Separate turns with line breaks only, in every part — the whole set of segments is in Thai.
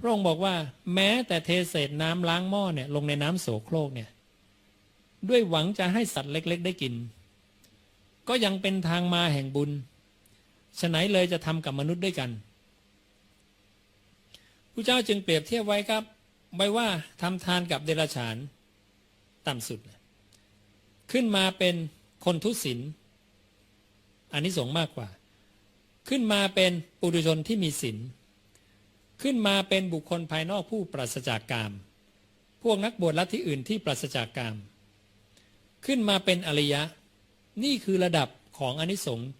พระองค์บอกว่า แม้แต่เทเศษน้ำล้างหม้อเนี่ยลงในน้ำโสโครกเนี่ยด้วยหวังจะให้สัตว์เล็ก ๆ ได้กิน ก็ยังเป็นทางมาแห่งบุญฉะไหนเลยจะทำกับมนุษย์ด้วยกันพระเจ้าจึงเปรียบเทียบไว้ครับ ไว้ว่าทำทานกับเดรัจฉาน ต่ำสุด ขึ้นมาเป็นคนทุศิลอันนี้สงมากกว่า ขึ้นมาเป็นปุถุชนที่มีศีล ขึ้นมาเป็นบุคคลภายนอกผู้ปราศจากกาม พวกนักบวชลัทธิอื่นที่ปราศจากกาม ขึ้นมาเป็นอริยะ นี่คือระดับของอนิสงส์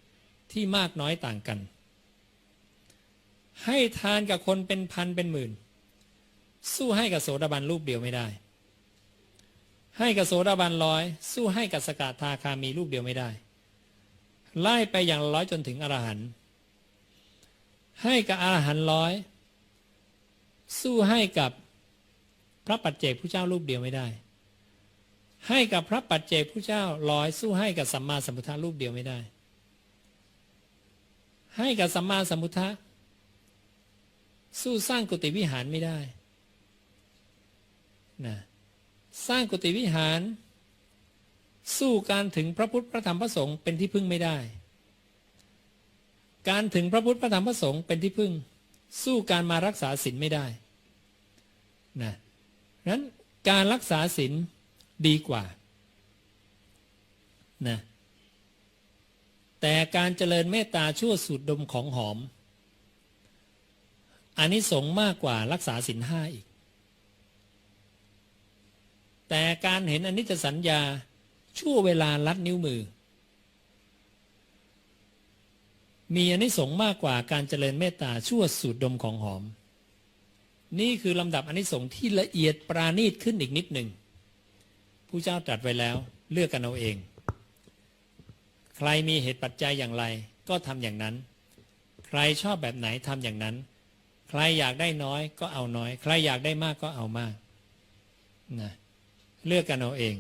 ที่มากน้อยต่างกัน ให้ทานกับคนเป็นพันเป็นหมื่น สู้ให้กับโสดาบันรูปเดียวไม่ได้ ให้กับโสดาบันร้อยสู้ให้กับสกทาคามีรูปเดียวไม่ได้ ไล่ไปอย่างร้อยจนถึงอรหันต์ให้กับอรหันต์ร้อย สู้ให้กับพระปัจเจกผู้เจ้ารูปเดียวไม่ได้ ให้กับพระปัจเจกผู้เจ้าร้อยสู้ให้กับสัมมาสัมพุทธะรูปเดียวไม่ได้ ให้กับสัมมาสัมพุทธะสู้สร้างกุฏิวิหารไม่ได้นะสร้างกุฏิวิหาร สู้การถึงพระพุทธพระธรรมพระสงฆ์เป็นที่พึ่งไม่ได้ การถึงพระพุทธพระธรรมพระสงฆ์เป็นที่พึ่ง สู้การมารักษาศีลไม่ได้ นะนั้นการรักษาศีลดีกว่านะแต่การเจริญเมตตาชั่วสูดดมของหอมอันนี้สงมากกว่ารักษาศีลห้าอีก แต่การเห็นอนิจจสัญญาชั่วเวลาลัดนิ้วมือ มีอนิสงส์มากกว่าการเจริญเมตตาชั่วสูดดมของหอม นี่คือลำดับอนิสงส์ที่ละเอียดปราณีตขึ้นอีกนิดหนึ่งผู้เจ้าตรัสไว้แล้วเลือกกันเอาเอง ใครมีเหตุปัจจัยอย่างไร ก็ทำอย่างนั้น ใครชอบแบบไหนทำอย่างนั้น ใครอยากได้น้อยก็เอาน้อย ใครอยากได้มากก็เอามากนะเลือกกันเอาเอง